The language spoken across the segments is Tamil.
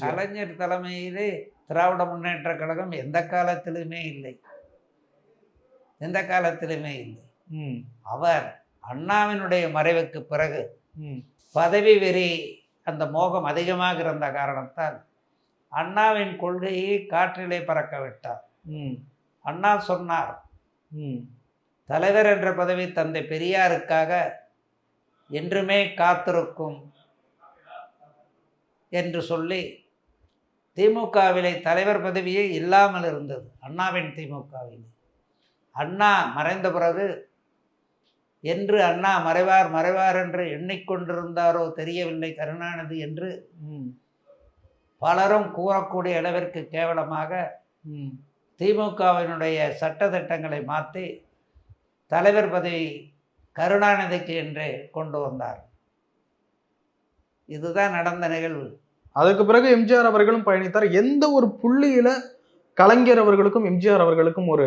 கலைஞர் தலைமையிலே திராவிட முன்னேற்ற கழகம் எந்த காலத்திலுமே இல்லை. எந்த காலத்திலுமே இல்லை. ம், அவர் அண்ணாவினுடைய மறைவுக்கு பிறகு ம், பதவி வெறி அந்த மோகம் அதிகமாக இருந்த காரணத்தால் அண்ணாவின் கொள்கையை காற்றிலே பறக்க விட்டார். ம், அண்ணா சொன்னார் ம், தலைவர் என்ற பதவி தந்தை பெரியாருக்காக என்றுமே காத்திருக்கும் என்று சொல்லி திமுகவிலே தலைவர் பதவியே இல்லாமல் இருந்தது. அண்ணாவின் திமுகவில். அண்ணா மறைந்த பிறகு என்று அண்ணா மறைவார் மறைவார் என்று எண்ணிக்கொண்டிருந்தாரோ தெரியவில்லை கருணாநிதி என்று பலரும் கூறக்கூடிய அளவிற்கு கேவலமாக. திமுகவினுடைய சட்டத்திட்டங்களை மாற்றி தலைவர் பதவி கருணாநிதிக்கு என்று கொண்டு வந்தார். இதுதான் நடந்த நிகழ்வு. அதுக்கு பிறகு எம்ஜிஆர் அவர்களும் பயணித்தார். எந்த ஒரு புள்ளியில கலைஞர் அவர்களுக்கும் எம்ஜிஆர் அவர்களுக்கும் ஒரு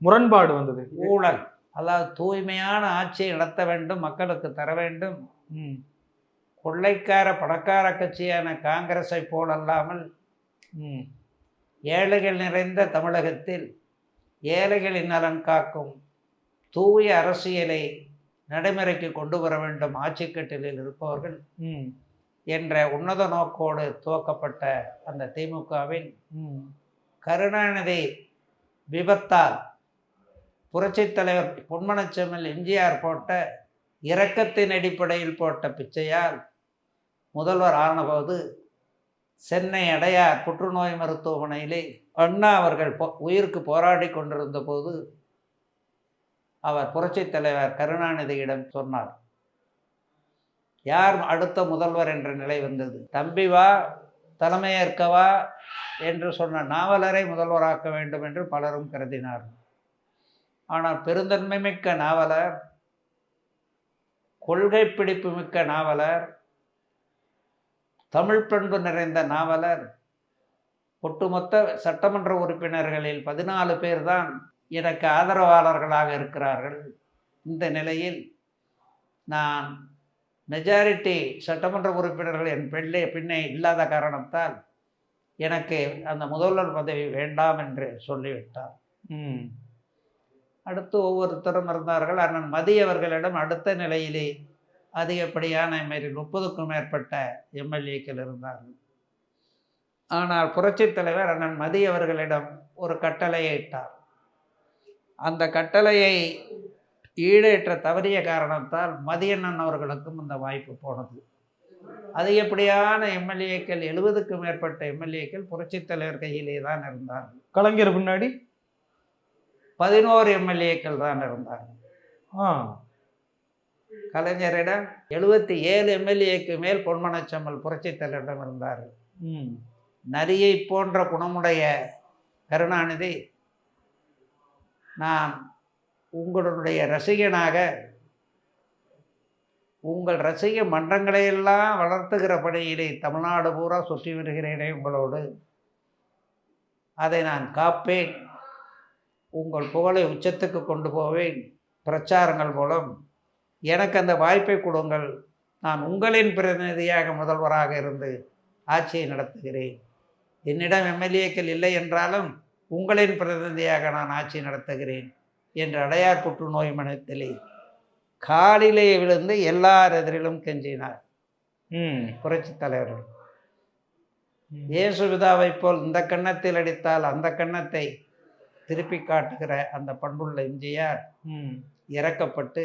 முரண்பாடு வந்தது? ஊழல். அதாவது தூய்மையான ஆட்சியை நடத்த வேண்டும் மக்களுக்கு தர வேண்டும். கொள்ளைக்கார பணக்கார கட்சியான காங்கிரஸை போலல்லாமல் ஏழைகள் நிறைந்த தமிழகத்தில் ஏழைகளின் நலன் காக்கும் தூய அரசியலை நடைமுறைக்கு கொண்டு வர வேண்டும் ஆட்சிக்கட்டிலில் இருப்பவர்கள். ம், என்ற உன்னத நோக்கோடு துவக்கப்பட்ட அந்த திமுகவில் ம், கருணாநிதி விபத்தால் புரட்சித் தலைவர் பொன்மனச்செம்மல் எம்ஜிஆர் போட்ட இரக்கத்தின் அடிப்படையில் போட்ட பிச்சையால் முதல்வர் ஆனபோது சென்னை அடையார் புற்றுநோய் மருத்துவமனையிலே அண்ணா அவர்கள் உயிருக்கு போராடி கொண்டிருந்த போது அவர் புரட்சித் தலைவர் கருணாநிதியிடம் சொன்னார். யார் அடுத்த முதல்வர் என்ற நிலை வந்தது? தம்பி வா தலைமையேற்கவா என்று சொன்ன நாவலரை முதல்வராக்க வேண்டும் என்று பலரும் கருதினார் ஆனால் பெருந்தன்மை மிக்க நாவலர் கொள்கை பிடிப்பு மிக்க நாவலர் தமிழ் பண்பு நிறைந்த நாவலர் ஒட்டுமொத்த சட்டமன்ற உறுப்பினர்களில் பதினாலு பேர் தான் எனக்கு ஆதரவாளர்களாக இருக்கிறார்கள். இந்த நிலையில் நான் மெஜாரிட்டி சட்டமன்ற உறுப்பினர்கள் என் பெண்ணே பின்னே இல்லாத காரணத்தால் எனக்கு அந்த முதல்வர் பதவி வேண்டாம் என்று சொல்லிவிட்டார். அடுத்து ஒவ்வொருத்தரும் இருந்தார்கள். அண்ணன் மதி அவர்களிடம் அடுத்த நிலையிலே அதிகப்படியான மாரி முப்பதுக்கும் மேற்பட்ட எம்எல்ஏக்கள் இருந்தார்கள். ஆனால் புரட்சித் தலைவர் அண்ணன் மதி அவர்களிடம் ஒரு கட்டளையை இட்டார் அந்த கட்டளையை ஈடேற்ற தவறிய காரணத்தால் மதியண்ணன் அவர்களுக்கும் அந்த வாய்ப்பு போனது. அதிகப்படியான எம்எல்ஏக்கள் எழுபதுக்கும் மேற்பட்ட எம்எல்ஏக்கள் புரட்சித் தலைவர் கையிலே தான் இருந்தார்கள் கலைஞர் பின்னாடி? பதினோரு எம்எல்ஏக்கள் தான் இருந்தார்கள் ஆ. கலைஞரிடம் எழுபத்தி ஏழு எம்எல்ஏக்கு மேல் பொன்மனச்செம்மல் புரட்சித் தலைவரிடம் இருந்தார்கள் ம், நரியை போன்ற குணமுடைய கருணாநிதி நான் உங்களுடைய ரசிகனாக உங்கள் ரசிக மன்றங்களையெல்லாம் வளர்த்துகிற பணியிலே தமிழ்நாடு பூரா சுற்றி வருகிறேனே உங்களோடு. அதை நான் காப்பேன். உங்கள் புகழை உச்சத்துக்கு கொண்டு போவேன். பிரச்சாரங்கள் மூலம் எனக்கு அந்த வாய்ப்பை கொடுங்கள். நான் உங்களின் பிரதிநிதியாக முதல்வராக இருந்து ஆட்சியை நடத்துகிறேன். என்னிடம் எம்எல்ஏக்கள் இல்லை என்றாலும் உங்களின் பிரதிநிதியாக நான் ஆட்சி நடத்துகிறேன். என்று அடையார் புற்றுநோய் மனத்திலே காலிலே விழுந்து எல்லார் எதிரிலும் கெஞ்சினார். ம், புரட்சித் தலைவர்கள். ம். இயேசுபிதாவைப் போல் இந்த கன்னத்தில் அடித்தால் அந்த கன்னத்தை திருப்பி காட்டுகிற அந்த பண்புள்ள எம்ஜிஆர் இறக்கப்பட்டு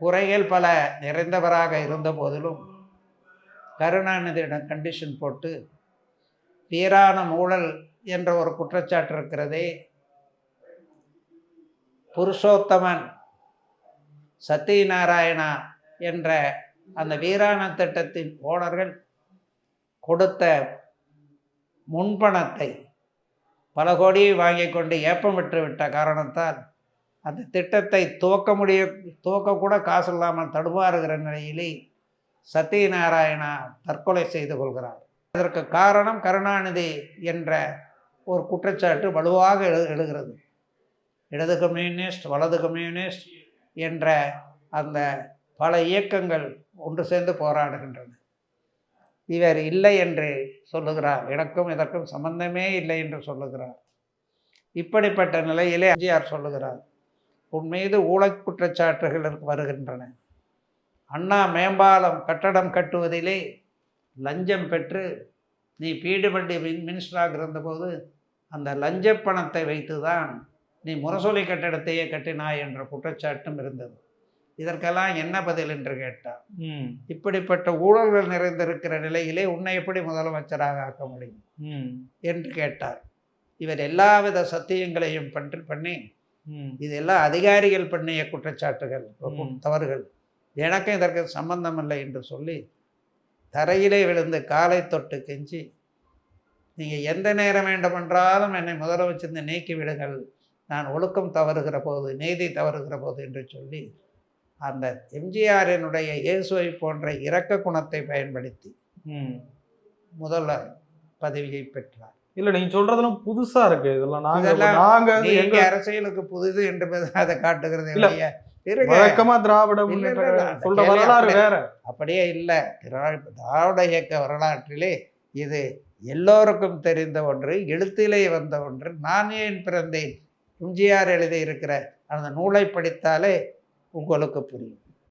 குறைகள் பல நிறைந்தவராக இருந்த போதிலும் கருணாநிதியிடம் கண்டிஷன் போட்டு வீரான ஊழல் என்ற ஒரு குற்றச்சாட்டு இருக்கிறதே புருஷோத்தமன் சத்யநாராயணா என்ற அந்த வீராண திட்டத்தின் ஓனர்கள் கொடுத்த முன்பணத்தை பல கோடியை வாங்கி கொண்டு ஏப்பம் விட்டு விட்ட காரணத்தால் அந்த திட்டத்தை துவக்க முடிய துவக்கக்கூட காசு இல்லாமல் தடுமாறுகிற நிலையிலே சத்யநாராயணா தற்கொலை செய்து கொள்கிறார். அதற்கு காரணம் கருணாநிதி என்ற ஒரு குற்றச்சாட்டு வலுவாக எழு எழுகிறது. இடது கம்யூனிஸ்ட் வலது கம்யூனிஸ்ட் என்ற அந்த பல இயக்கங்கள் ஒன்று சேர்ந்து போராடுகின்றன. இவர் இல்லை என்று சொல்லுகிறார். எனக்கும் இதற்கும் சம்பந்தமே இல்லை என்று சொல்லுகிறார். இப்படிப்பட்ட நிலையிலே எம்ஜிஆர் சொல்லுகிறார் உன் மீது ஊழல் குற்றச்சாட்டுகள் வருகின்றன. அண்ணா மேம்பாலம் கட்டடம் கட்டுவதிலே லஞ்சம் பெற்று நீ பீடுபண்டி மின் மினிஸ்டராக இருந்தபோது அந்த லஞ்ச பணத்தை வைத்து தான் நீ முரசொலி கட்டடத்தையே கட்டினாய் என்ற குற்றச்சாட்டும் இருந்தது. இதற்கெல்லாம் என்ன பதில் என்று கேட்டார். இப்படிப்பட்ட ஊழல்கள் நிறைந்திருக்கிற நிலையிலே உன்னை எப்படி முதலமைச்சராக ஆக்க முடியும்? ம், என்று கேட்டார். இவர் எல்லாவித சத்தியங்களையும் பண்ணி ம், இதெல்லாம் அதிகாரிகள் பண்ணிய குற்றச்சாட்டுகள். தவறுகள். எனக்கும் இதற்கு சம்பந்தம் இல்லை என்று சொல்லி தரையிலே விழுந்து காலை தொட்டு கெஞ்சி நீங்கள் எந்த நேரம் வேண்டுமென்றாலும் என்னை முதலமைச்சர் நீக்கி விடுங்கள். நான் ஒழுக்கம் தவறுகிற போது நீதி தவறுகிற போது என்று சொல்லி அந்த எம்ஜிஆரினுடைய இயேசுவை போன்ற இரக்க குணத்தை பயன்படுத்தி. முதல்வர் பதவியை பெற்றார். இல்ல நீங்க சொல்றதெல்லாம் புதுசா இருக்கு. இதெல்லாம் நாங்க இதெல்லாம் நாங்க வந்து நீங்க எங்க அரசியலுக்கு புதிது என்று அதை காட்டுகிறது இல்ல. இல்லையா? வழக்கமா திராவிட சொல்ற வரலாறு வேற. அப்படியே இல்லை. திரா- திராவிட இயக்க வரலாற்றிலே இது எல்லோருக்கும் தெரிந்த ஒன்று எழுத்திலே வந்த ஒன்று. நான் ஏன் பிறந்தேன்? எம்ஜிஆர் எழுதியிருக்கிற அந்த நூலை படித்தாலே உங்களுக்கு புரியும்.